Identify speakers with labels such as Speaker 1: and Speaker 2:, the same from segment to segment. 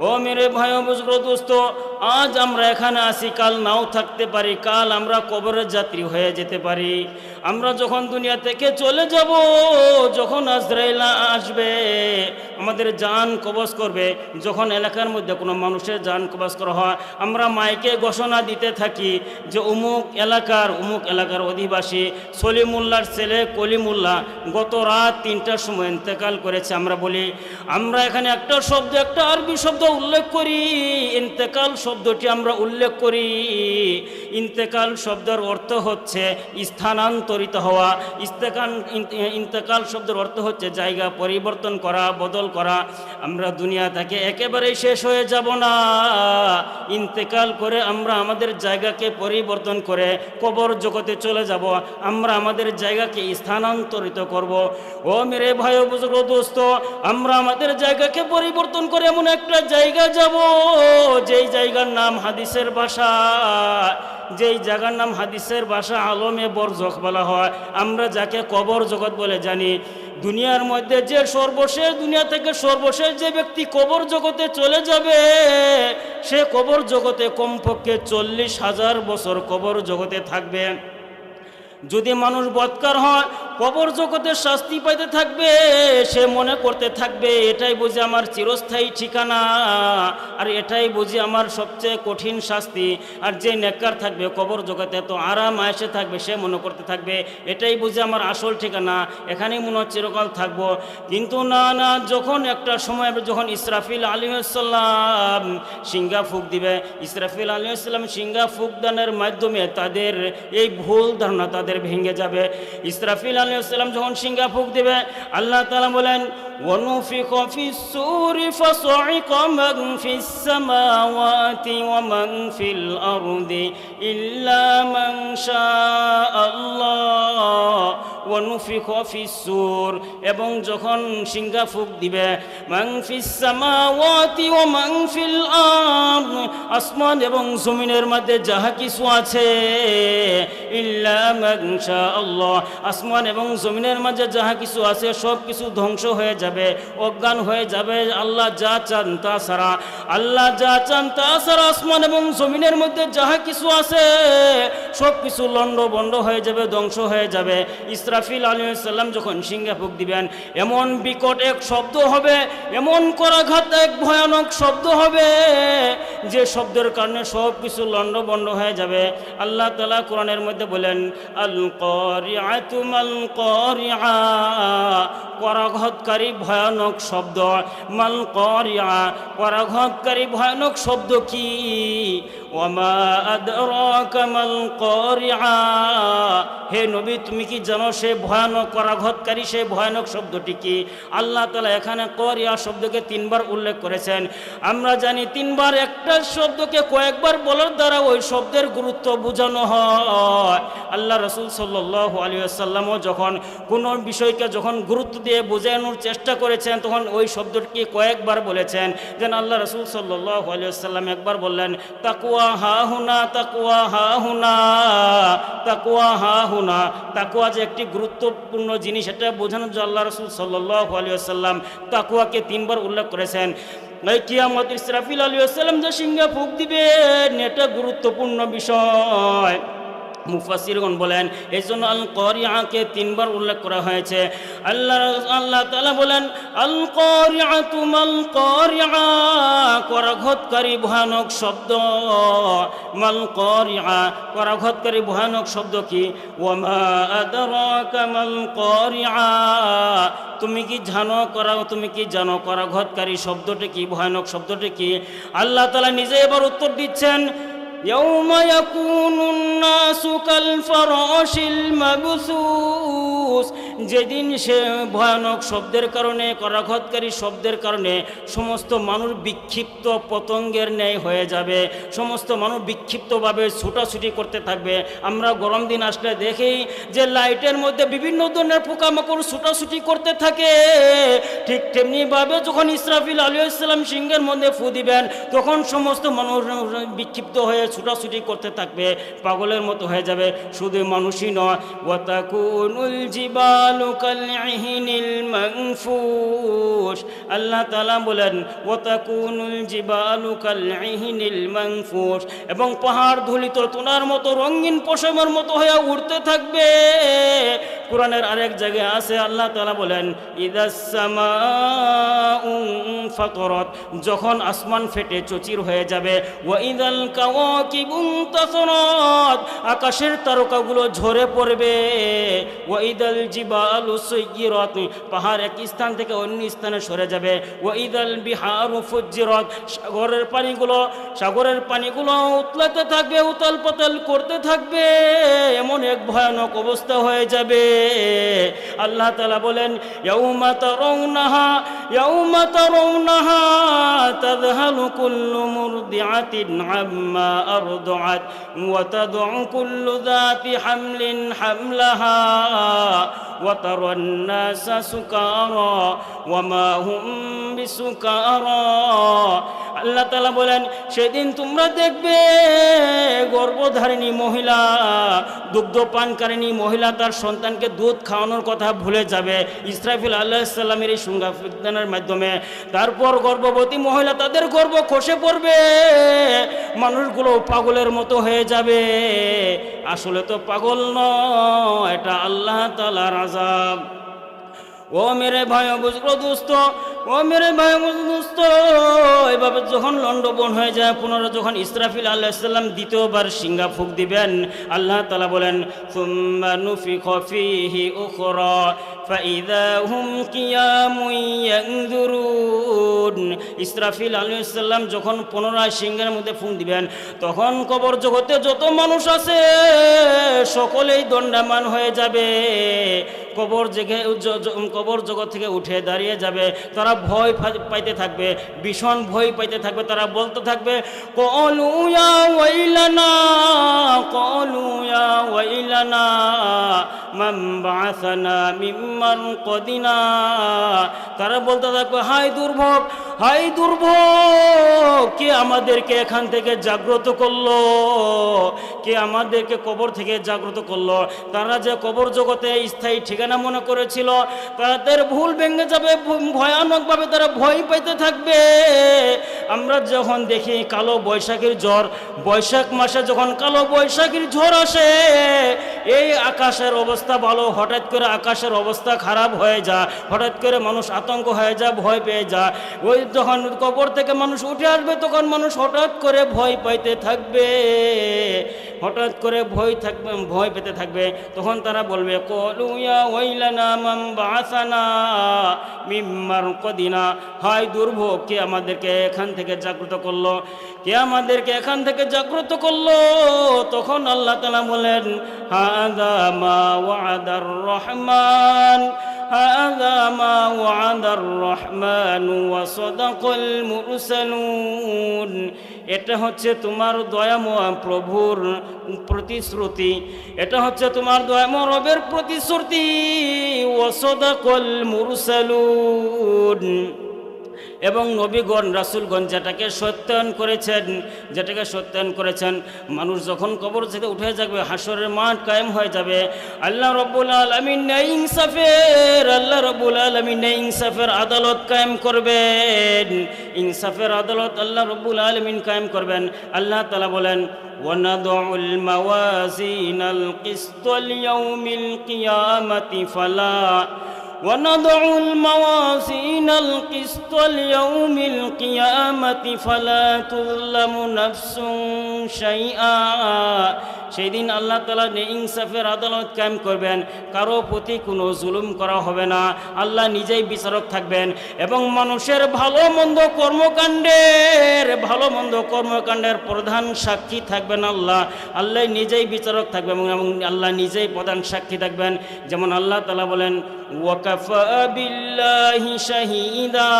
Speaker 1: ও মেরে ভাই বুঝলো দোস্ত আজ আমরা এখানে আসি কাল নাও থাকতে পারি, কাল আমরা কবরের যাত্রী হয়ে যেতে পারি। আমরা যখন দুনিয়া থেকে চলে যাব, যখন আজরাইলা আসবে, আমাদের জান কবজ করবে। যখন এলাকার মধ্যে কোনো মানুষের জান কবজ করা হয়, আমরা মাইকে ঘোষণা দিতে থাকি যে, অমুক এলাকার অমুক এলাকার অধিবাসী সলিমুল্লার ছেলে কলিমুল্লাহ গত রাত তিনটার সময় ইন্তেকাল করেছে। আমরা বলি, আমরা এখানে একটা শব্দ একটা আরবি শব্দ উল্লেখ করি, ইন্তেকাল শব্দটি আমরা উল্লেখ করি। ইন্তেকাল শব্দের অর্থ হচ্ছে স্থানান্তরিত হওয়া। ইস্তেকান ইন্তেকাল শব্দের অর্থ হচ্ছে জায়গা পরিবর্তন করা, বদল করা। আমরা দুনিয়া থেকে একেবারেই শেষ হয়ে যাব না। ইন্তেকাল করে আমরা আমাদের জায়গাকে পরিবর্তন করে কবর জগতে চলে যাব। আমরা আমাদের জায়গাকে স্থানান্তরিত করব। ও মেরে ভাই বুজুর্গ দোস্ত, আমরা আমাদের জায়গাকে পরিবর্তন করে এমন একটা জায়গা যাব, যেই জায়গার নাম হাদিসের বাসা যেই জায়গার নাম হাদিসের বাসা আলমে বরজখ বলা হয়। আমরা যাকে কবর জগৎ বলে জানি। দুনিয়ার মধ্যে যে সর্বশেষ দুনিয়া থেকে সর্বশেষ যে ব্যক্তি কবর জগতে চলে যাবে, সে কবর জগতে কমপক্ষে চল্লিশ হাজার বছর কবর জগতে থাকবে। যদি মানুষ বৎকার হয় কবর জগতে শাস্তি পাইতে থাকবে, সে মনে করতে থাকবে, এটাই বুঝি আমার চিরস্থায়ী ঠিকানা, আর এটাই বুঝি আমার সবচেয়ে কঠিন শাস্তি। আর যে নেককার থাকবে, কবর জগতে তো আরাম আয়সে থাকবে, সে মনে করতে থাকবে, এটাই বুঝি আমার আসল ঠিকানা, এখানেই মনে হচ্ছে চিরকাল থাকব। কিন্তু না না, যখন একটা সময় যখন ইসরাফিল আলিহাল্লাম সিঙ্গা ফুক দিবে, ইসরাফিল আলিহাল্লাম সিঙ্গা ফুক দানের মাধ্যমে তাদের এই ভুল ধারণা তাদের ভেঙে যাবে। ইসরাফিল আলিহাল্লাম যখন সিঙ্গা ফুক দিবে আল্লাহ তালা বলেন ونفخ في السور فصعق من في السماوات ومن في الأرض إلا من شاء الله ওয়ানুফি খফিস সুর, এবং যখন সিংহা ফুক দিবে মাংফিস সামাওয়াতি ও মাংফিল আম আসমান এবং জমিনের মধ্যে যাহা কিছু আছে, ইল্লা মাংশা আল্লাহ আসমান এবং জমিনের মাঝে যাহা কিছু আছে, সব কিছু ধ্বংস হয়ে যাবে, অজ্ঞান হয়ে যাবে, আল্লাহ যা চান তা ছাড়া। আল্লাহ যা চান তা ছাড়া আসমান এবং জমিনের মধ্যে যাহা কিছু আছে, সব কিছু লণ্ডভণ্ড হয়ে যাবে, ধ্বংস হয়ে যাবে। ইসরা ইসরাফিল আলী সাল্লাম যখন সিংহা ফুক দিবেন, এমন বিকট এক শব্দ হবে, এমন করাঘাত এক ভয়ানক শব্দ হবে, যে শব্দের কারণে সব কিছু লন্ড বন্ড হয়ে যাবে। আল্লাহ তালা কোরআনের মধ্যে বলেন আল করিআতুম আল করিআ করাঘাতকারী ভয়ানক শব্দ। মাল করিয়া পরাঘতকারী ভয়ানক শব্দ কি? ওমা আদরাকা মাল করিয়া হে নবী, তুমি কি জানো সে ভয়ানক পরাঘতকারী সে ভয়ানক শব্দটি কি? আল্লাহ তালা এখানে করিয়া শব্দকে তিনবার উল্লেখ করেছেন। আমরা জানি তিনবার একটা শব্দকে কয়েকবার বলার দ্বারা ওই শব্দের গুরুত্ব বোঝানো হয়। আল্লাহ রসুল সাল্লাহ আলী যখন কোনো বিষয়কে যখন গুরুত্ব দিয়ে বোঝানোর চেষ্টা করেছেন, তখন ওই শব্দটি কয়েকবার বলেছেন। যেন আল্লাহ রসুল সাল্লাহ আলিয়াল্লাম একবার বললেন, তাকুয়া হা হুনা, তাকুয়া, হা হুনা, তাকুয়া, হা হুনা। তাকুয়া যে একটি গুরুত্বপূর্ণ জিনিস, এটা বোঝানোর জন্য আল্লাহ রসুল সাল্লাহ তাকুয়াকে তিনবার উল্লেখ করেছেন। কিয়ামত ইসরাফিল আলী আসসালাম যে সিংহে ফুক দিবেন, এটা গুরুত্বপূর্ণ বিষয়। মুফাসিরগণ বলেন এই জন্য আল করিয়াকে তিনবার উল্লেখ করা হয়েছে। আল্লাহ আল্লাহ বলেন আল করিয়া তুমাল করিয়া করাঘতকারী ভয়ানক শব্দ। মাল করিয়া করাঘতকারী ভয়ানক শব্দ কি? ওমা আদরাকা মাল করিয়া তুমি কি জানো করা, তুমি কি জানো করাঘতকারী শব্দটি কি, ভয়ানক শব্দটি কি? আল্লাহ তালা নিজে এবার উত্তর দিচ্ছেন يوم يكون الناس كالفراش المبثوث যেদিন সে ভয়ানক শব্দের কারণে, করাঘতকারী শব্দের কারণে সমস্ত মানুষ বিক্ষিপ্ত পতঙ্গের ন্যায় হয়ে যাবে। সমস্ত মানুষ বিক্ষিপ্তভাবে ছুটাছুটি করতে থাকবে। আমরা গরম দিন আসলে দেখি যে লাইটের মধ্যে বিভিন্ন ধরনের পোকামাকড় ছুটাছুটি করতে থাকে। ঠিক তেমনিভাবে যখন ইসরাফিল আলী ইসলাম সিংহের মধ্যে ফু দিবেন, তখন সমস্ত মানুষ বিক্ষিপ্ত হয়ে ছুটাছুটি করতে থাকবে, পাগলের মতো হয়ে যাবে। শুধু মানুষই নয়, ওয়াতাকুনুল জিবা الجبال كالعهن المنفوش. আল্লাহ তালা বলেন ওতাকুনুল জিবালু কালহিনিল মানফুস এবং পাহাড় ধুলিত তোনার মতো, রঙিন পশমের মতো হয়ে উড়তে থাকবে। কোরআনের আরেক জায়গায় আছে, আল্লাহ তালা বলেন ইদাসমা ফাতরত যখন আসমান ফেটে চচির হয়ে যাবে, ওয়াইদাল কাওয়াকিবুন আকাশের তারকাগুলো ঝরে পড়বে, ওয়াইদাল জিবালু সুয়িরাত পাহাড় এক স্থান থেকে অন্য স্থানে সরে যাবে ওয়াইদাল বিহারু ফুজ্জিরাত সাগরের পানিগুলো সাগরের পানিগুলো উতলাতে থাকবে উতাল পাতাল করতে থাকবে এমন এক ভয়ানক অবস্থা হয়ে যাবে আল্লাহ তাআলা বলেন ইয়াউমা তারাউনাহা ইয়াউমা তারাউনাহা তাযহালু কুল্লু মুরদিআতিন আম্মা আরদাআত ওয়া তাদউ কুল্লু যাতি হামলিন হামলাহা وترى الناس سكارى وما هم بسكارى আল্লাহ তালা বলেন, সেদিন তোমরা দেখবে গর্ভধারিণী মহিলা, দুগ্ধ পানকারিণী মহিলা তার সন্তানকে দুধ খাওয়ানোর কথা ভুলে যাবে। ইসরাফিল আল্লাহ সাল্লামের এই সংজ্ঞানের মাধ্যমে। তারপর গর্ভবতী মহিলা তাদের গর্ব খসে পড়বে, মানুষগুলো পাগলের মতো হয়ে যাবে। আসলে তো পাগল নয়, এটা আল্লাহ তালার আজাব ও মেরে ভাই বুঝলো দোস্ত ও মেরে ভাই দোস্ত এভাবে যখন লন্ডবন হয়ে যায়, পুনরায় যখন ইসরাফিল আল্লাহ ইসলাম দ্বিতীয়বার সিঙ্গা ফুক দিবেন, আল্লাহ তালা বলেন ইসরাফিল আলু ইসলাম যখন পুনরায় সিংহের মধ্যে ফুক দিবেন, তখন কবর জগতে যত মানুষ আছে, সকলেই দণ্ডামান হয়ে যাবে। কবর জেগে কবর জগৎ থেকে উঠে দাঁড়িয়ে যাবে। তারা ভয় পাইতে থাকবে, ভীষণ ভয় পাইতে থাকবে। তারা বলতে থাকবে, কলু ওয়াইলানা কলু ওয়াইলানা মান বাআসানা মিম্মান কদিনা। তারা বলতে থাকবে হাই দুর্ভোগ হাই দুর্ভোগ, কে আমাদেরকে এখান থেকে জাগ্রত করল? কে আমাদেরকে কবর থেকে জাগ্রত করল? তারা যে কবর জগতে স্থায়ী ঠিকানা মনে করেছিল তাদের ভুল ভেঙে যাবে, ভয়ানকভাবে তারা ভয় পাইতে থাকবে। আমরা যখন দেখি কালো বৈশাখীর জ্বর, বৈশাখ মাসে যখন কালো বৈশাখীর ঝড় আসে এই আকাশের অবস্থা ভালো, হঠাৎ করে আকাশের অবস্থা খারাপ হয়ে যায় হঠাৎ করে মানুষ আতঙ্ক হয়ে যায় ভয় পেয়ে যায় ওই যখন কবর থেকে মানুষ উঠে আসবে, তখন মানুষ হঠাৎ করে ভয় পাইতে থাকবে। হঠাৎ করে ভয় থাকবে, ভয় পেতে থাকবে। তখন তারা বলবে কলুয়া মাম বাসানা কদিনা। হায় দুর্ভোগ, কে আমাদেরকে এখান থেকে জাগ্রত করল? কে আমাদেরকে এখান থেকে জাগ্রত করলো তখন আল্লাহ তালা বলেন হাদা মা ওয়াদার রহমান هذا ما وعد الرحمن وصدق المرسلون এটা হচ্ছে তোমার দয়াময় প্রভুর প্রতিশ্রুতি এটা হচ্ছে তোমার দয়াময় রবের প্রতিশ্রুতি ওসদাকল মুরসালুন এবং নবীগণ রাসুলগণ যেটাকে সত্যায়ন করেছেন যেটাকে সত্যায়ন করেছেন মানুষ যখন কবর থেকে উঠে যাবে হাসরের মাঠ কায়েম হয়ে যাবে আল্লাহ রব্বুল আলমিন ন্যায় ইনসাফের আল্লাহ রব্বুল আলমিন ন্যায় ইনসাফের আদালত কায়েম করবেন ইনসাফের আদালত আল্লাহ রব্বুল আলমিন কায়েম করবেন আল্লাহ তালা বলেন ونضع الموازين القسط ليوم القيامة فلا ونضع الموازين القسط ليوم القيامة فلا تظلم نفس شيئا সেই দিন আল্লাহ তালা ইনসাফের আদালত কায়েম করবেন কারো প্রতি কোনো জুলুম করা হবে না আল্লাহ নিজেই বিচারক থাকবেন এবং মানুষের ভালো মন্দ কর্মকাণ্ডের ভালো মন্দ কর্মকাণ্ডের প্রধান সাক্ষী থাকবেন আল্লাহ আল্লাহ নিজেই বিচারক থাকবেন এবং আল্লাহ নিজেই প্রধান সাক্ষী থাকবেন যেমন আল্লাহ তালা বলেন ওয়াকাফা বিল্লাহি শাহিদা।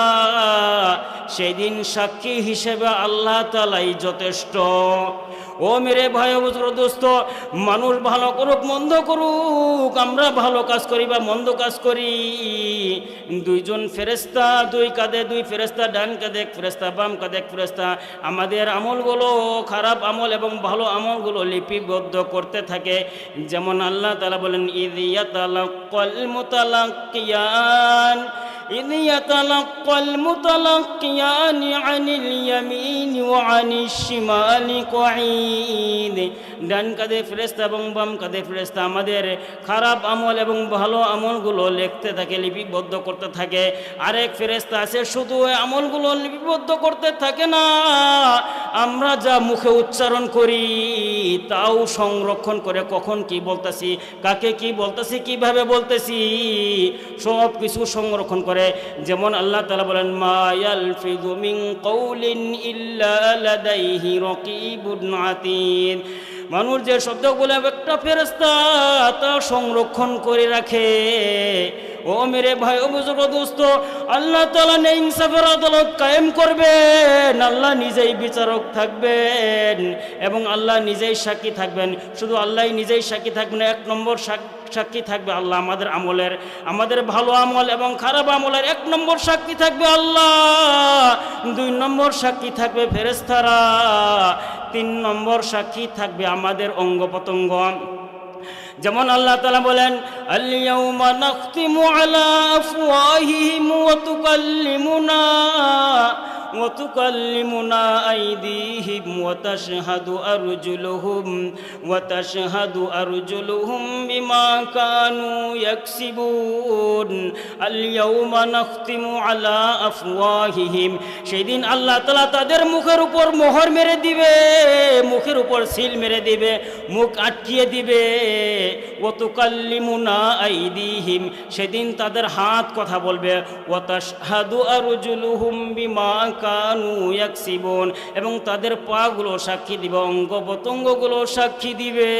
Speaker 1: সেদিন সাক্ষী হিসেবে আল্লাহ তালাই যথেষ্ট। ও মেরে ভাই বুজুর দোস্ত, মানুষ ভালো করুক, মন্দ করুক, আমরা ভালো কাজ করি বা মন্দ কাজ করি। দুইজন ফেরেস্তা দুই কাঁধে দুই ফেরেস্তা ডান কাঁধে এক ফেরেস্তা বাম কাঁধে এক ফেরেস্তা আমাদের আমলগুলো খারাপ আমল এবং ভালো আমলগুলো লিপিবদ্ধ করতে থাকে। যেমন আল্লাহ তালা বলেন ইদিয়া তালা কল মুতালাকিয়ান إذ يتلقى المتلقيان عن اليمين وعن الشمال قعيد ডান কাঁধে ফেরেস্তা এবং বাম কাঁধে ফেরেস্তা আমাদের খারাপ আমল এবং ভালো আমলগুলো লিখতে থাকে লিপিবদ্ধ করতে থাকে আরেক ফেরেস্তা আছে শুধু ওই আমলগুলো লিপিবদ্ধ করতে থাকে না আমরা যা মুখে উচ্চারণ করি তাও সংরক্ষণ করে কখন কি বলতেছি কাকে কি বলতেছি কিভাবে বলতেছি সব কিছু সংরক্ষণ করে যেমন আল্লাহ তালা বলেন মায়াল ফিদুমিং কৌলিন ইল্লা লাদাইহি রকিবুন আতিদ মানুষ যে শব্দ বলে একটা ফেরস্তা তা সংরক্ষণ করে রাখে। ও মেরে ভাই, ও বুজুর্গ, দোস্ত, আল্লাহ তালা নেই ইনসাফের আদালত কায়েম করবেন, আল্লাহ নিজেই বিচারক থাকবেন এবং আল্লাহ নিজেই সাক্ষী থাকবেন। শুধু আল্লাহ নিজেই সাক্ষী থাকবেন, এক নম্বর সাক্ষী সাক্ষী থাকবে আল্লাহ, আমাদের আমলের, আমাদের ভালো আমল এবং খারাপ আমলের এক নম্বর সাক্ষী থাকবে আল্লাহ, দুই নম্বর সাক্ষী থাকবে ফেরেস্তারা তিন নম্বর সাক্ষী থাকবে আমাদের অঙ্গ প্রত্যঙ্গ যেমন আল্লাহ তালা বলেন আলিয়াউমা وتكلمنا أيديهم وتشهد أرجلهم وتشهد أرجلهم بما كانوا يكسبون اليوم نختم على أفواههم সেদিন আল্লাহ তালা তাদের মুখের উপর মোহর মেরে দিবে মুখের উপর সিল মেরে দিবে মুখ আটকিয়ে দিবে ওতুকাল্লিমুনা আইদিহিম সেদিন তাদের হাত কথা বলবে ওয়াতাশহাদু আরজুলুহুম বিমা কানু ইয়াকসিবুন, এবং তাদের পাগুলো সাক্ষী দিবে অঙ্গ প্রত্যঙ্গগুলো সাক্ষী দিবে।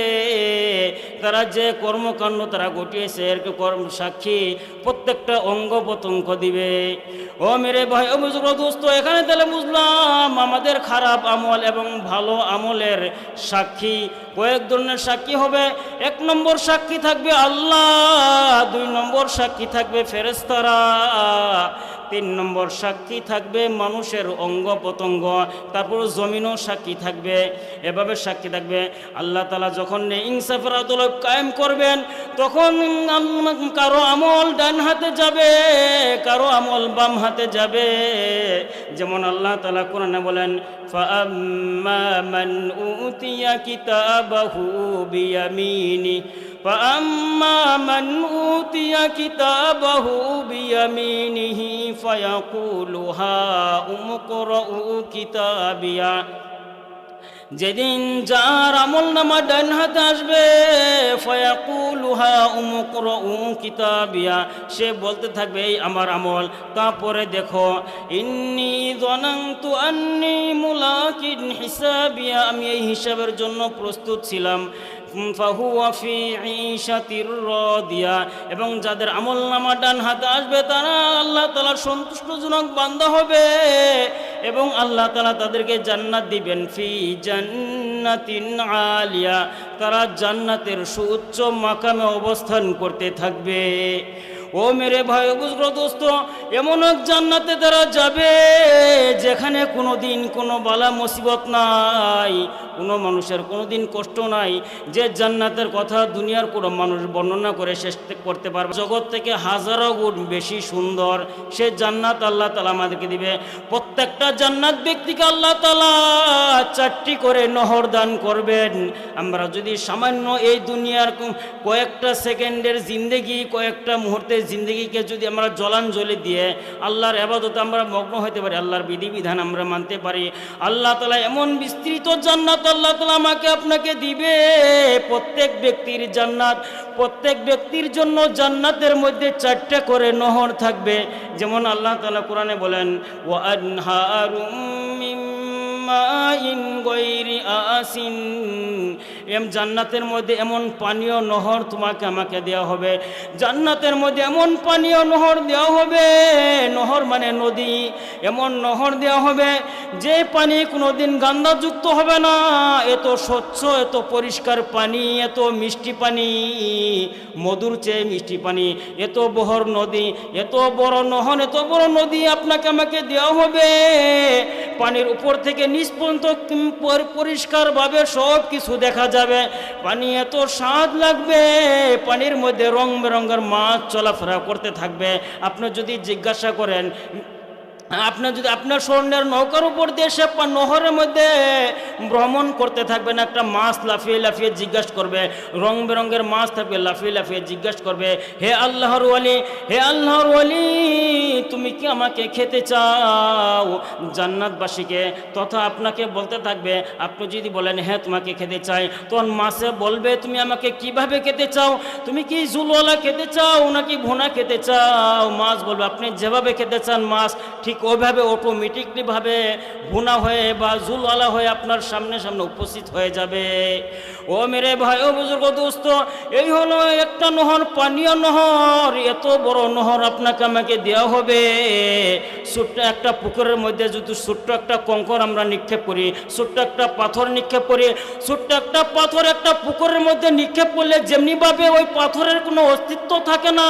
Speaker 1: তারা যে কর্মকাণ্ড তারা ঘটিয়েছে, এর কর্ম সাক্ষী? প্রত্যেকটা অঙ্গ প্রত্যঙ্গ দিবে। ও মেরে ভাই, ও বুজুর্গ দোস্ত, এখানে তাহলে বুঝলাম আমাদের খারাপ আমল এবং ভালো আমলের সাক্ষী। কয়েক ধরনের সাক্ষী হবে, এক নম্বর সাক্ষী থাকবে আল্লাহ, দুই নম্বর সাক্ষী থাকবে ফেরেস্তারা তিন নম্বর সাক্ষী থাকবে মানুষের অঙ্গ প্রত্যঙ্গ তারপর জমিনও সাক্ষী থাকবে এভাবে সাক্ষী থাকবে আল্লাহ তালা যখন ইনসাফের আদালত কায়েম করবেন তখন আম- কারো আমল ডান হাতে যাবে কারো আমল বাম হাতে যাবে যেমন আল্লাহ তালা কোরআনে বলেন فأما من أوتي كتابه بيمينه فأما من أوتي كتابه بيمينه فيقول هاؤم اقرءوا كتابيه যেদিন যার আমল নামা ডান হাতে আসবে ফয়াকুলুহা উমুকর উ কিতাবিয়া সে বলতে থাকবে এই আমার আমল তারপরে দেখো ইন্নি জনান্তু আন্নি মুলাকিন হিসাবিয়া আমি এই হিসাবের জন্য প্রস্তুত ছিলাম এবং যাদের আমল নামা ডান হাতে আসবে, তারা আল্লাহ তালা সন্তুষ্টজনক বান্ধা হবে। এবং আল্লাহ তালা তাদেরকে জান্নাত দিবেন, ফি জান্নাতিন আলিয়া। তারা জান্নাতের সুউচ্চ মাকামে অবস্থান করতে থাকবে। ও মেরে ভাই দোস্ত, এমন এক জান্নাতে তারা যাবে যেখানে কোনো দিন কোনো বালা মুসিবত নাই, কোনো মানুষের কোনো দিন কষ্ট নাই। যে জান্নাতের কথা দুনিয়ার কোনো মানুষ বর্ণনা করে শেষ করতে পারবে জগৎ থেকে হাজারো গুণ বেশি সুন্দর। সে জান্নাত আল্লাহ তালা আমাদেরকে দিবে। প্রত্যেকটা জান্নাত ব্যক্তিকে আল্লাহ তালা চারটি করে নহর দান করবেন। আমরা যদি সামান্য এই দুনিয়ার কয়েকটা সেকেন্ডের জিন্দেগি, কয়েকটা মুহূর্তের জিন্দগিকে যদি আমরা জলাঞ্জলি দিয়ে আল্লাহর আবাদতে আমরা মগ্ন হতে পারি, আল্লাহর বিধিবিধান আমরা মানতে পারি, আল্লাহ তালা এমন বিস্তৃত জান্নাত আল্লাহ তালা আমাকে আপনাকে দিবে। প্রত্যেক ব্যক্তির জান্নাত, প্রত্যেক ব্যক্তির জন্য জান্নাতের মধ্যে চারটে করে নহর থাকবে। যেমন আল্লাহ তালা কোরআনে বলেন ও আনহারুম আসিন এম জান্নাতের মধ্যে এমন পানীয় নহর তোমাকে আমাকে দেওয়া হবে। জান্নাতের মধ্যে এমন পানীয় নহর দেওয়া হবে। নহর মানে নদী। এমন নহর দেওয়া হবে যে পানি কোনোদিন গান্ধাযুক্ত হবে না। এত স্বচ্ছ, এত পরিষ্কার পানি, এত মিষ্টি পানি। মধুর চেয়ে মিষ্টি পানি। এত বহর নদী, এত বড় নহর, এত বড় নদী আপনাকে আমাকে দেওয়া হবে। পানির উপর থেকে নিচ পর্যন্ত পরিষ্কারভাবে সব কিছু দেখা যাবে। পানি এত স্বাদ লাগবে, পানির মধ্যে রং বেরঙের মাছ চলাফেরা করতে থাকবে। আপনি যদি জিজ্ঞাসা করেন আপনার যদি আপনার স্বর্ণের নৌকার উপর দিয়ে সে নহরের মধ্যে ভ্রমণ করতে থাকবেন একটা মাছ লাফিয়ে লাফিয়ে জিজ্ঞাসা করবে, রং বেরঙের মাছ থাকবে, লাফিয়ে লাফিয়ে জিজ্ঞাসা করবে, হে আল্লাহর ওয়ালি, হে আল্লাহর ওয়ালি, তুমি কি আমাকে খেতে চাও? জান্নাতবাসীকে তথা আপনাকে বলতে থাকবে, আপনি যদি বলেন হ্যাঁ তোমাকে খেতে চাই, তখন মাছে বলবে, তুমি আমাকে কীভাবে খেতে চাও? তুমি কি ঝুলওয়ালা খেতে চাও নাকি ভুনা খেতে চাও? মাছ বলবে, আপনি যেভাবে খেতে চান মাছ, ঠিক ওইভাবে অটোমেটিকলি ভাবে ভুনা হয়ে বা ঝুলওয়ালা হয়ে আপনার সামনে সামনে উপস্থিত হয়ে যাবে। ও মেরে ভাই, ও বুজুর্গ দোস্ত, এই হলো একটা নহর, পানীয় নহর। এত বড় নহর আপনাকে আমাকে দেওয়া হবে। ছোট্ট একটা পুকুরের মধ্যে যদি ছোট্ট একটা কঙ্কর আমরা নিক্ষেপ করি, ছোট্ট একটা পাথর নিক্ষেপ করি, ছোট্ট একটা পাথর একটা পুকুরের মধ্যে নিক্ষেপ করলে যেমনিভাবে ওই পাথরের কোনো অস্তিত্ব থাকে না।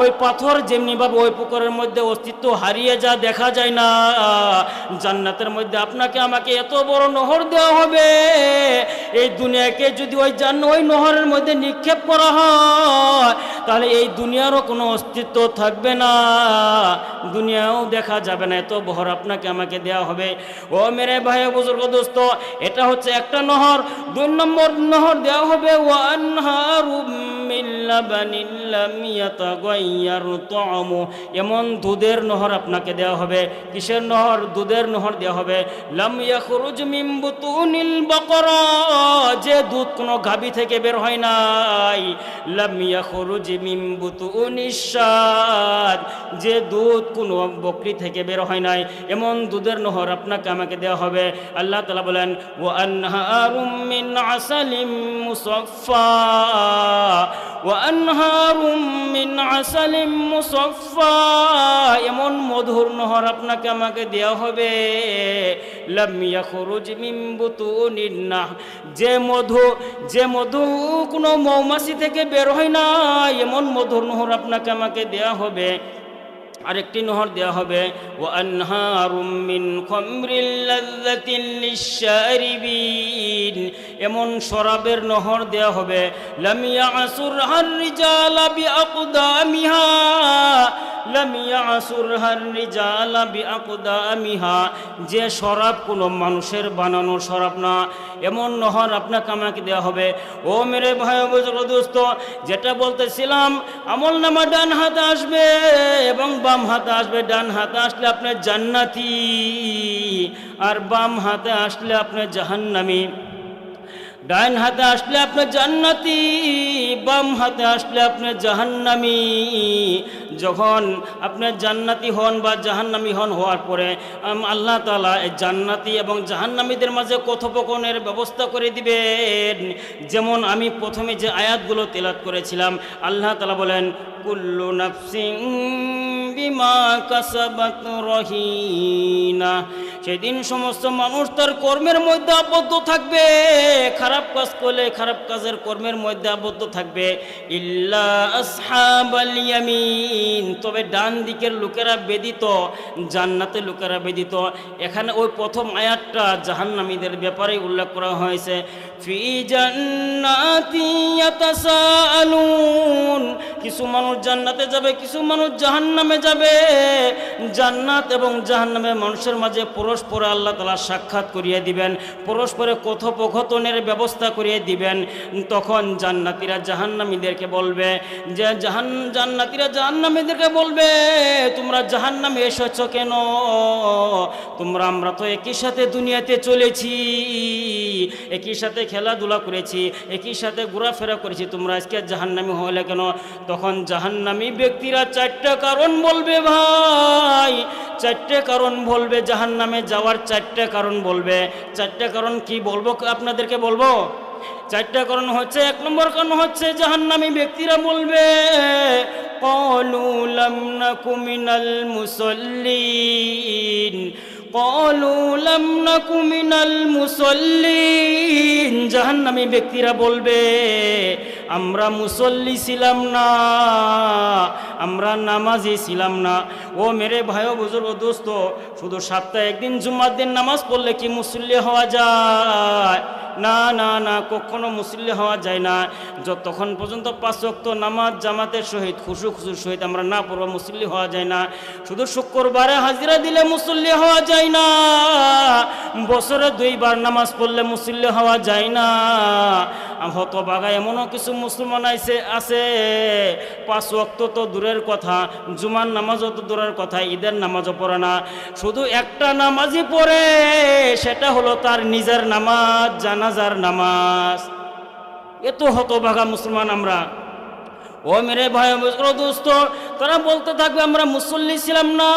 Speaker 1: ওই পাথর যেমনিভাবে ওই পুকুরের মধ্যে অস্তিত্ব হারিয়ে যা দেখা যায় না। জান্নাতের মধ্যে আপনাকে, আমাকে এত বড় নহর দেওয়া হবে। এই দুনিয়াকে যদি ওই জান্ন ওই নহরের মধ্যে নিক্ষেপ করা হয়, তাহলে এই দুনিয়ারও কোনো অস্তিত্ব থাকবে না। দুনিয়াও দেখা যাবে না। এত বহর আপনাকে, আমাকে দেওয়া হবে। ও মেরে ভাই বুজুর্গ দোস্ত, এটা হচ্ছে একটা নহর। দুই নম্বর নহর দেওয়া হবে মিন এমন দুধের নহর আপনাকে দেওয়া হবে, কিসের নহর? দুধের নহর দেওয়া হবে। লাম ইয়াখরুজ মিন বুতুনিল বাকরা, যে দুধ কোনো গাভী থেকে বের হয় নাই। লাম ইয়াখরুজ মিন বুতুনিশ শাদ, যে দুধ কোনো বকরি থেকে বের হয় নাই। এমন দুধের নহর আপনাকে আমাকে দেওয়া হবে। আল্লাহ তাআলা বলেন, ওয়া আনহারুম মিন আসালিম মুসাফফা, ওয়া আনহারুম মিন আসালিম মুসাফফা। এমন মধুর নহর আপনাকে আমাকে দেওয়া হবে। লাম ইয়াখরুজ মিন বুতুনিন নাহ। যে মধু যে মধু কোনো মৌমাছি থেকে বের হয় না, এমন মধুর নহর আপনাকে আমাকে দেওয়া হবে। আরেকটি নহর দেওয়া হবে। ও আনহারুম মিন খমরিল লাযযাতিন এমন শরাবের নহর দেওয়া হবে। লাম ইয়াসুর হার রিজালা বিআকদামিহা। লাম ইয়াসুর হার রিজালা বিআকদামিহা। যে শরাব কোনো মানুষের বানানো শরাব না, এমন নহর আপনাকে আমাকে দেওয়া হবে। ও মেরে ভাই দোস্ত, যেটা বলতেছিলাম, আমল নামা ডান হাতে আসবে এবং বাম হাতে আসবে। ডান হাতে আসলে আপনার জান্নাতি, আর বাম হাতে আসলে আপনার জাহান্নামি। ডান হাতে আসলে আপনার জান্নাতি, বাম হাতে আসলে আপনার জাহান্নামি। যখন আপনার জান্নাতি হন বা জাহান্নামি হন হওয়ার পরে আল্লাহ তালা এই জান্নাতি এবং জাহান্নামীদের মাঝে কথোপকনের ব্যবস্থা করে দিবেন। যেমন আমি প্রথমে যে আয়াতগুলো তেলাত করেছিলাম, আল্লাহ তালা বলেন, কুল্লু নাফসিং বিমা কাসাবাত রহিনা। সেদিন সমস্ত মানুষ তার কর্মের মধ্যে আবদ্ধ থাকবে। খারাপ কাজ করলে খারাপ কাজের কর্মের মধ্যে আবদ্ধ থাকবে। তবে ডান দিকের লোকেরা বেদিত জান্নাতে লোকেরা বেদিত এখানে ওই প্রথম আয়াতটা জাহান্নামীদের ব্যাপারে উল্লেখ করা হয়েছে। কিছু মানুষ জান্নাতে যাবে, কিছু মানুষ জাহান্নামে যাবে। জান্নাত এবং জাহান্নামে মানুষের মাঝে পরস্পর আল্লাহ তালা সাক্ষাৎ করিয়ে দিবেন, পরস্পরে কথোপকথনের ব্যবস্থা করিয়ে দিবেন, তখন জান্নাতিরা জাহান্নামীদেরকে বলবে যে, জাহান, জান্নাতিরা জাহান্নামীদেরকে বলবে, তোমরা জাহান্নামে এসেছ কেন? তোমরা, আমরা তো একই সাথে দুনিয়াতে চলেছি, একই সাথে খেলাধুলা করেছি, একই সাথে ঘোরাফেরা করেছি, তোমরা আজকে জাহান্নামি হলে কেন? তখন জাহান্নামী ব্যক্তিরা চারটা কারণ বলবে, ভাই চারটে কারণ বলবে জাহান নামে যাওয়ার চারটে কারণ বলবে চারটে কারণ কি বলবো আপনাদেরকে বলবো চারটা কারণ হচ্ছে এক নম্বর কারণ হচ্ছে জাহান্নামী ব্যক্তিরা বলবে قالوا لم نك من المصلين قالوا لم نك من المصلين জাহান্নামী ব্যক্তিরা বলবে আমরা মুসল্লি ছিলাম না, আমরা নামাজি ছিলাম না। ও মেরে ভাই বুজুর্গ, দোস্ত, শুধু সপ্তাহে একদিন জুম্মার দিন নামাজ পড়লে কি মুসল্লি হওয়া যায়? না না না, কখনো মুসল্লি হওয়া যায় না। যতক্ষণ পর্যন্ত পাঁচ ওয়াক্ত নামাজ জামাতের সহিত, খুশু খুশুর সহিত আমরা না পড়ব মুসল্লি হওয়া যায় না। শুধু শুক্রবারে হাজিরা দিলে মুসল্লি হওয়া যায় না। বছরে দুইবার নামাজ পড়লে মুসল্লি হওয়া যায় না। হত বাগা এমনও কিছু মুসলমান আইসে, আছে। পাঁচ ওয়াক্ত তো দূরের কথা, জুমার নামাজও তো দূরের কথা, ঈদের নামাজও পড়ে না। শুধু একটা নামাজই পড়ে, সেটা হলো তার নিজের নামাজ, জানাজার নামাজ। এত হতভাগা মুসলমান আমরা। ও মেরে ভাই দোস্ত, তারা বলতে থাকবে আমরা মুসল্লি ছিলাম না,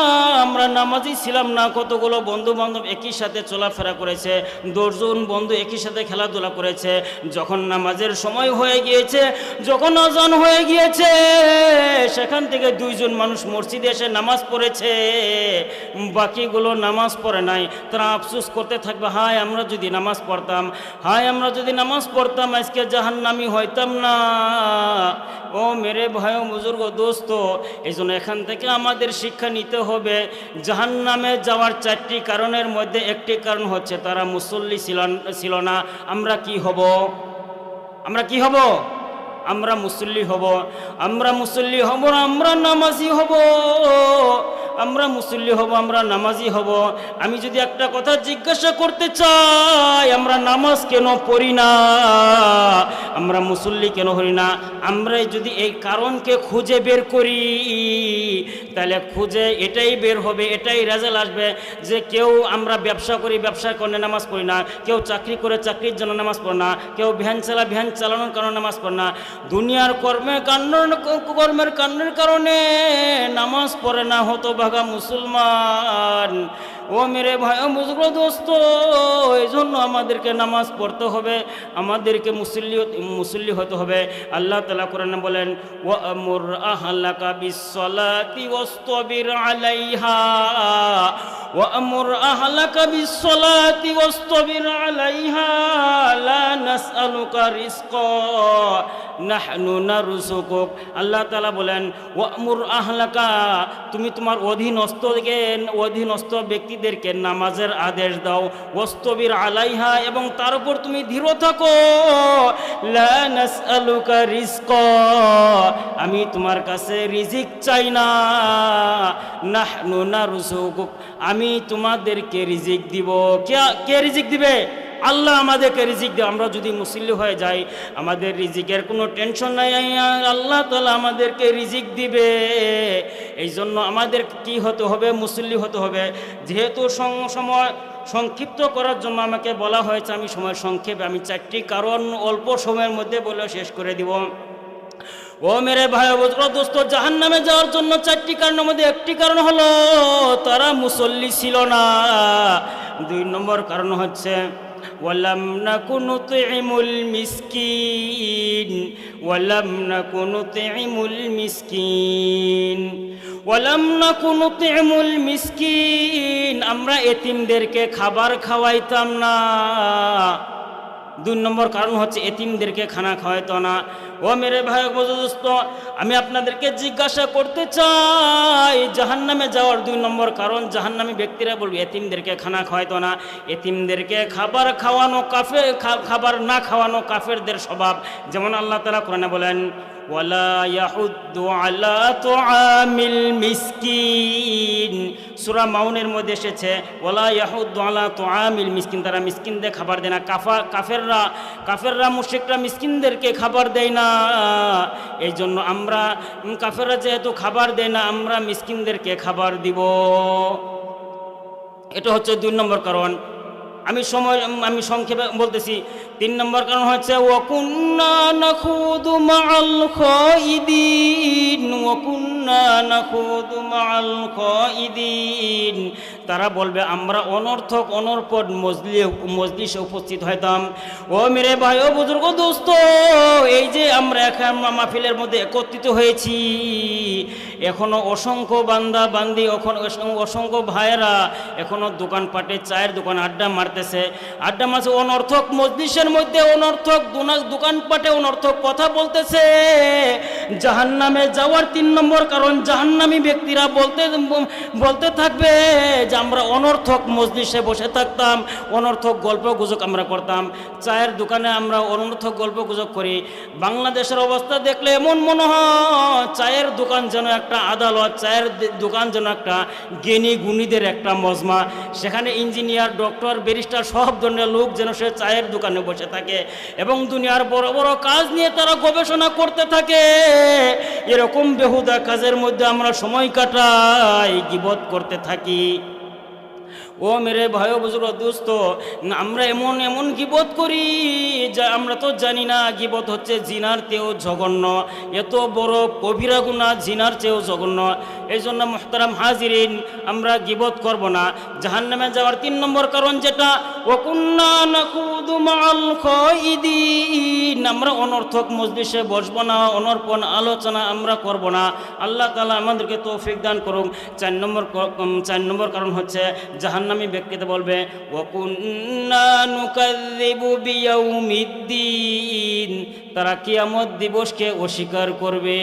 Speaker 1: আমরা নামাজি ছিলাম না, কতগুলো বন্ধু বান্ধব একই সাথে চলাফেরা করেছে, দশজন বন্ধু একই সাথে খেলাধুলা করেছে, যখন নামাজের সময় হয়ে গিয়েছে, যখন আজান হয়ে গিয়েছে, সেখান থেকে দুইজন মানুষ মসজিদে এসে নামাজ পড়েছে, বাকিগুলো নামাজ পড়ে নাই, তারা আফসুস করতে থাকবে, হায়, আমরা যদি নামাজ পড়তাম, হায়, আমরা যদি নামাজ পড়তাম, আজকে জাহান্নামি হইতাম না ও মেরে ভাই ও বুজুর্গ দোস্ত এই জন্য এখান থেকে আমাদের শিক্ষা নিতে হবে। জাহান নামে যাওয়ার চারটি কারণের মধ্যে একটি কারণ হচ্ছে, তারা মুসল্লি ছিল ছিল না। আমরা কি হব? আমরা কি হব? আমরা মুসল্লি হব, আমরা মুসল্লি হব, আমরা নামাজি হব। আমরা মুসল্লি হব, আমরা নামাজি হব। আমি যদি একটা কথা জিজ্ঞাসা করতে চাই, আমরা নামাজ কেন পড়ি না? আমরা মুসল্লি কেন হই না? আমরা যদি এই কারণকে খুঁজে বের করি, তাহলে খুঁজে এটাই বের হবে, এটাই রেজাল্ট আসবে যে কেউ আমরা ব্যবসা করি, ব্যবসার কারণে নামাজ পড়ি না। কেউ চাকরি করে, চাকরির জন্য নামাজ পড়ে না। কেউ ভ্যান চালা, ভ্যান চালানোর কারণে নামাজ পড়ে না। দুনিয়ার কর্মে কান্ন কর্মের কান্ডের কারণে নামাজ পড়ে না হতো ভাগা মুসলমান। ও মেরে ভাই বুঝলো দোস্ত, এই জন্য আমাদেরকে নামাজ পড়তে হবে, আমাদেরকে মুসল্লি মুসল্লি হতে হবে। আল্লাহ তালা কোরআন বলেন ও আমর আহলাকা বিশ্বলাতি ওস্তবির আলাইহা। ও আমর আহলাকা বিশ্বলাতি ওস্তবির আলাইহা। লা নাসআলুকা রিজকা। নাহনু নারুসুকুক আল্লাহ তাআলা বলেন ও আমর আহলাকা, তুমি তোমার অধীনস্থকে অধীনস্থ ব্যক্তিদেরকে নামাজের আদেশ দাও ওস্তবির আলাইহা এবং তার উপর তুমি ধীর থাকো। রিজকা, আমি তোমার কাছে রিজিক চাই না। নারুসুকুক, আমি তোমাদেরকে রিজিক দিব। কে কে রিজিক দিবে? আল্লাহ আমাদেরকে রিজিক দেয়। আমরা যদি মুসল্লি হয়ে যাই, আমাদের রিজিকের কোনো টেনশন নাই। আল্লাহ তালা আমাদেরকে রিজিক দিবে। এই জন্য আমাদের কি হতে হবে? মুসল্লি হতে হবে। যেহেতু সময় সংক্ষিপ্ত করার জন্য আমাকে বলা হয়েছে, আমি সময় সংক্ষেপে, আমি চারটি কারণ অল্প সময়ের মধ্যে বলে শেষ করে দিব। ও মেরে ভাই দোস্ত জাহান নামে যাওয়ার জন্য চারটি কারণের মধ্যে একটি কারণ হলো, তারা মুসল্লি ছিল না। দুই নম্বর কারণ হচ্ছে ওয়ালাম নাকুনু তুইমুল মিসকিন, ওয়ালাম নাকুনু তুইমুল মিসকিন, ওয়ালাম নাকুনু তুইমুল মিসকিন। আমরা এতিমদেরকে খাবার খাওয়াইতাম না। দুই নম্বর কারণ হচ্ছে এতিমদেরকে খানা খাওয়াইতো না। ও মেরে ভাই দোস্ত, আমি আপনাদেরকে জিজ্ঞাসা করতে চাই, জাহান্নামে যাওয়ার দুই নম্বর কারণ, জাহান্নামী ব্যক্তিরা বলবে, এতিমদেরকে খানা খাওয়াইতো না। এতিমদেরকে খাবার খাওয়ানো কাফে খাবার না খাওয়ানো কাফেরদের স্বভাব। যেমন আল্লাহ তালা কোরআনে বলেন ওয়ালা ইয়াহুদ্দু আলা তুআমিল মিসকিন সূরা মাউনের মধ্যে এসেছে, ওয়ালা ইয়াহুদ্দু আলা তুআমিল মিসকিন। তারা মিসকিনদের খাবার দেয় না। কাফা, কাফেররা কাফেররা, মুশরিকরা মিসকিনদেরকে খাবার দেয় না। এই জন্য আমরা কাফেররা যেহেতু খাবার দেয় না, আমরা মিসকিনদেরকে খাবার দিব। এটা হচ্ছে দুই নম্বর কারণ। আমি সময় আমি সংক্ষেপে বলতেছি। তিন নম্বর কারণ হচ্ছে ওকুন্না নাখুদু তারা বলবে, আমরা অনর্থক অনর্পদ মজলি মজলিসে উপস্থিত হইতাম। ও মেরে ভাই, ও বুজুর্গ দোস্ত, এই যে আমরা এখন মাহফিলের মধ্যে একত্রিত হয়েছি, এখনও অসংখ্য বান্দা, বান্দি, এখন অসংখ্য ভাইয়েরা এখনও দোকানপাটে চায়ের দোকান আড্ডা মারতেছে। আড্ডা মারছে, অনর্থক মজলিসের মধ্যে অনর্থক দোকানপাটে অনর্থক কথা বলতেছে। জাহান্নামে যাওয়ার তিন নম্বর কারণ, জাহান্নামী ব্যক্তিরা বলতে বলতে থাকবে আমরা অনর্থক মজলিসে বসে থাকতাম, অনর্থক গল্প গুজব আমরা করতাম। চায়ের দোকানে আমরা অনর্থক গল্প গুজব করি। বাংলাদেশের অবস্থা দেখলে এমন মনে হয়, চায়ের দোকান যেন একটা আদালত, চায়ের দোকান যেন একটা জ্ঞানী গুণীদের একটা মজমা। সেখানে ইঞ্জিনিয়ার, ডক্টর, ব্যারিস্টার সব ধরনের লোক যেন সে চায়ের দোকানে বসে থাকে এবং দুনিয়ার বড় বড় কাজ নিয়ে তারা গবেষণা করতে থাকে। এরকম বেহুদা কাজের মধ্যে আমরা সময় কাটাই, গিবত করতে থাকি। ও মেরে ভাই বুজুর্গ, দোস্ত, আমরা এমন এমন গিবত করি যা আমরা তো জানি না। গিবত হচ্ছে জিনার চেয়েও জঘন্য। এত বড় কবিরা গুণা জিনার চেয়েও জঘন্য। এই জন্য মোহতারাম হাজিরিন, আমরা গিবত করব না। জাহান্নামে যাওয়ার তিন নম্বর কারণ যেটা ওকুন্না নাকুদু মাল খাইদিন। আমরা অনর্থক মজলিসে বসবো না, অনর্পণ আলোচনা আমরা করব না। আল্লাহ তালা আমাদেরকে তৌফিক দান করুক। চার নম্বর চার নম্বর কারণ হচ্ছে জাহান্নামী ব্যক্তিতে বলবে ওকুন্না নুকাযযিবু বিয়াউমিদ্দিন। তারা কিয়ামত দিবসকে অস্বীকার করবে।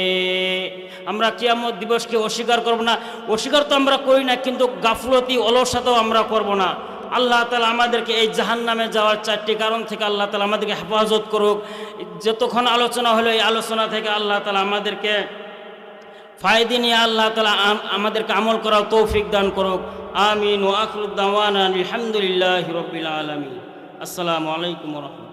Speaker 1: আমরা কিয়ামত দিবসকে অস্বীকার করব না। অস্বীকার তো আমরা করি না, কিন্তু গাফলতি অলসতাও আমরা করব না। আল্লাহ তালা আমাদেরকে এই জাহান নামে যাওয়ার চারটি কারণ থেকে আল্লাহ তালা আমাদেরকে হেফাজত করুক। যতক্ষণ আলোচনা হলো, এই আলোচনা থেকে আল্লাহ তালা আমাদেরকে ফায়দি নিয়ে আল্লাহ তালা আম- আমাদেরকে আমল করার তৌফিক দান করুক। আমিন। ও আখরুদ্দাওয়ান আলহামদুলিল্লাহ রবিল আলমী আসসালামু আলাইকুম রহমতুল্লাহ।